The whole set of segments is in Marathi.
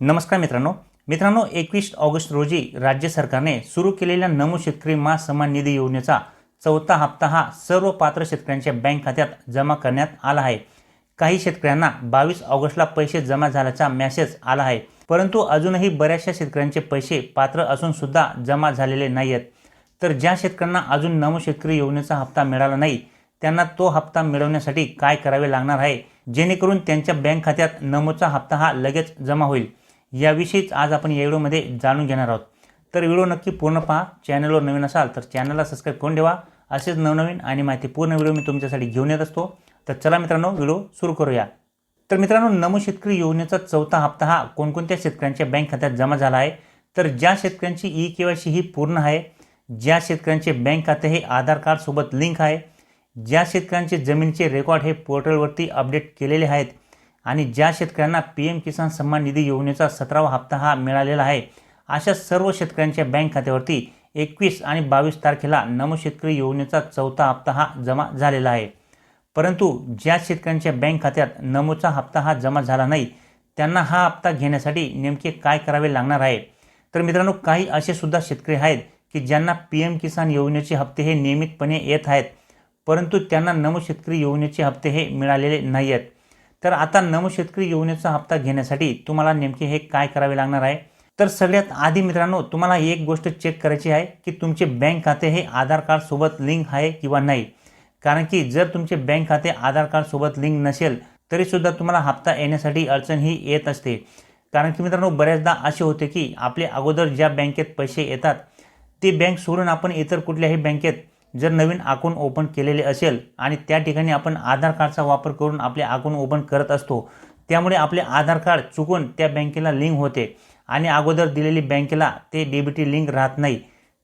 नमस्कार मित्रांनो. मित्रांनो एकवीस ऑगस्ट रोजी राज्य सरकारने सुरू केलेल्या नमो शेतकरी मा सन्मान निधी योजनेचा चौथा हप्ता हा सर्व पात्र शेतकऱ्यांच्या बँक खात्यात जमा करण्यात आला आहे. काही शेतकऱ्यांना बावीस ऑगस्टला पैसे जमा झाल्याचा मेसेज आला आहे. परंतु अजूनही बऱ्याचशा शेतकऱ्यांचे पैसे पात्र असून सुद्धा जमा झालेले नाही आहेत तर ज्या शेतकऱ्यांना अजून नमो शेतकरी योजनेचा हप्ता मिळाला नाही त्यांना तो हप्ता मिळवण्यासाठी काय करावे लागणार आहे? जेणेकरून त्यांच्या बँक खात्यात नमोचा हप्ता हा लगेच जमा होईल. याविषयीच आज आपण या व्हिडिओमध्ये जाणून घेणार आहोत. तर व्हिडिओ नक्की पूर्ण पहा. चॅनलवर नवीन असाल तर चॅनलला सबस्क्राईब करून ठेवा. असेच नवनवीन आणि माहितीपूर्ण व्हिडिओ मी तुमच्यासाठी घेऊन येत असतो. तर चला मित्रांनो व्हिडिओ सुरू करूया. तर मित्रांनो नमो शेतकरी योजनेचा चौथा हप्ता हा कोणकोणत्या शेतकऱ्यांच्या बँक खात्यात जमा झाला आहे? तर ज्या शेतकऱ्यांची ई के वाय सी ही पूर्ण आहे ज्या शेतकऱ्यांचे बँक खाते हे आधार कार्डसोबत लिंक आहे ज्या शेतकऱ्यांचे जमिनीचे रेकॉर्ड हे पोर्टलवरती अपडेट केलेले आहेत आणि ज्या शेतकऱ्यांना पी एम किसान सन्मान निधी योजनेचा सतरावा हप्ता हा मिळालेला आहे अशा सर्व शेतकऱ्यांच्या बँक खात्यावरती एकवीस आणि बावीस तारखेला नमो शेतकरी योजनेचा चौथा हप्ता हा जमा झालेला आहे. परंतु ज्या शेतकऱ्यांच्या बँक खात्यात नमोचा हप्ता हा जमा झाला नाही त्यांना हा हप्ता घेण्यासाठी नेमके काय करावे लागणार आहे? तर मित्रांनो काही असे सुद्धा शेतकरी आहेत की ज्यांना पी एम किसान योजनेचे हप्ते हे नियमितपणे येत आहेत परंतु त्यांना नमो शेतकरी योजनेचे हप्ते हे मिळालेले नाही आहेत तर आता नमो शेतकरी योजनेचा हप्ता घेण्यासाठी तुम्हाला नेमके हे काय करावे लागणार आहे? तर सगळ्यात आधी मित्रांनो तुम्हाला एक गोष्ट चेक करायची आहे की तुमचे बँक खाते हे आधार कार्डसोबत लिंक आहे किंवा नाही. कारण की जर तुमचे बँक खाते आधार कार्डसोबत लिंक नसेल तरीसुद्धा तुम्हाला हप्ता येण्यासाठी अडचण ही येत असते. कारण की मित्रांनो बऱ्याचदा असे होते की आपले अगोदर ज्या बँकेत पैसे येतात ते बँक सोडून आपण इतर कुठल्याही बँकेत जर नवीन अकाउंट ओपन केलेले असेल आणि त्या ठिकाणी आपण आधार कार्डचा वापर करून आपले अकाउंट ओपन करत असतो त्यामुळे आपले आधार कार्ड चुकून त्या बँकेला लिंक होते आणि अगोदर दिलेली बँकेला ते डेबिटी लिंक राहत नाही.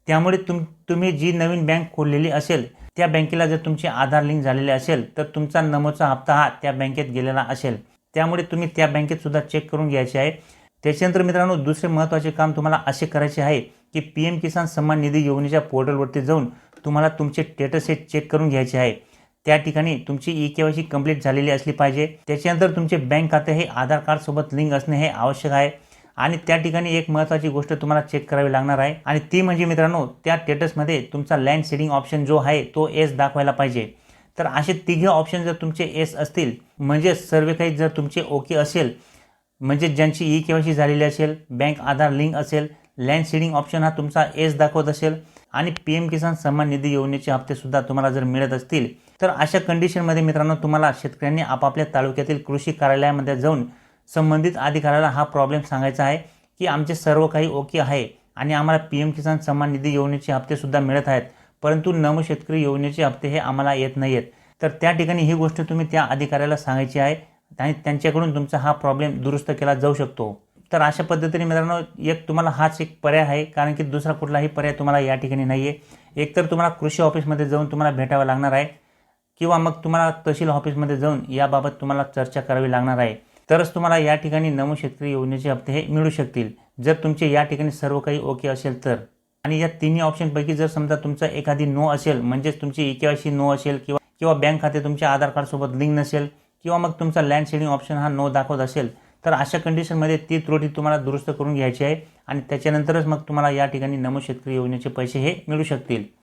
त्यामुळे तुम तुम्ही जी नवीन बँक खोललेली असेल त्या बँकेला जर तुमचे आधार लिंक झालेले असेल तर तुमचा नमोचा हप्ता हा त्या बँकेत गेलेला असेल. त्यामुळे तुम्ही त्या बँकेत सुद्धा चेक करून घ्यायचे आहे. त्याच्यानंतर मित्रांनो दुसरे महत्त्वाचे काम तुम्हाला असे करायचे आहे की पी एम किसान सन्मान निधी योजनेच्या पोर्टलवरती जाऊन तुम्हाला तुमचे स्टेटस हे चेक करून घ्यायचे आहे. त्या ठिकाणी तुमची E K Y C complete झालेली असली पाहिजे. त्याच्यानंतर तुमचे बँक खाते हे आधार कार्डसोबत लिंक असणे हे आवश्यक आहे. आणि त्या ठिकाणी एक महत्त्वाची गोष्ट तुम्हाला चेक करावी लागणार आहे. आणि ती म्हणजे मित्रांनो त्या स्टेटसमध्ये तुमचा लँड सेडिंग ऑप्शन जो आहे तो एस दाखवायला पाहिजे. तर असे तिघे ऑप्शन जर तुमचे एस असतील म्हणजे सर्व काही जर तुमचे ओके असेल म्हणजे ज्यांची ई के वाय सी झालेली असेल बँक आधार लिंक असेल लँड सीडिंग ऑप्शन हा तुमचा एस दाखवत असेल आणि पी एम किसान सन्मान निधी योजनेचे हप्तेसुद्धा तुम्हाला जर मिळत असतील तर अशा कंडिशनमध्ये मित्रांनो तुम्हाला शेतकऱ्यांनी आपापल्या तालुक्यातील कृषी कार्यालयामध्ये जाऊन संबंधित अधिकाऱ्याला हा प्रॉब्लेम सांगायचा आहे की आमचे सर्व काही ओके आहे आणि आम्हाला पी एम किसान सन्मान निधी योजनेचे हप्तेसुद्धा मिळत आहेत परंतु नम शेतकरी योजनेचे हप्ते हे आम्हाला येत नाही आहेत तर त्या ठिकाणी ही गोष्ट तुम्ही त्या अधिकाऱ्याला सांगायची आहे आणि त्यांच्याकडून तुमचा हा प्रॉब्लेम दुरुस्त केला जाऊ शकतो. तर अशा पद्धतीने मित्रांनो एक तुम्हाला हाच एक पर्याय आहे कारण की दुसरा कुठलाही पर्याय तुम्हाला या ठिकाणी नाही आहे एकतर तुम्हाला कृषी ऑफिसमध्ये जाऊन तुम्हाला भेटावं लागणार आहे किंवा मग तुम्हाला तहसील ऑफिसमध्ये जाऊन याबाबत तुम्हाला चर्चा करावी लागणार आहे. तरच तुम्हाला या ठिकाणी नमो शेतकरी योजनेचे हप्ते हे मिळू शकतील. जर तुमचे या ठिकाणी सर्व काही ओके असेल तर. आणि या तिन्ही ऑप्शनपैकी जर समजा तुमचा एखादी नो असेल म्हणजेच तुमची ई के नो असेल किंवा किंवा बँक खाते तुमच्या आधार कार्डसोबत लिंक नसेल किंवा मग तुमचा लँड सेडिंग ऑप्शन हा नो दाखवत असेल तर अशा कंडिशनमध्ये ती त्रुटी तुम्हाला दुरुस्त करून घ्यायची आहे आणि त्याच्यानंतरच मग तुम्हाला या ठिकाणी नमो शेतकरी योजनेचे पैसे हे मिळू शकतील.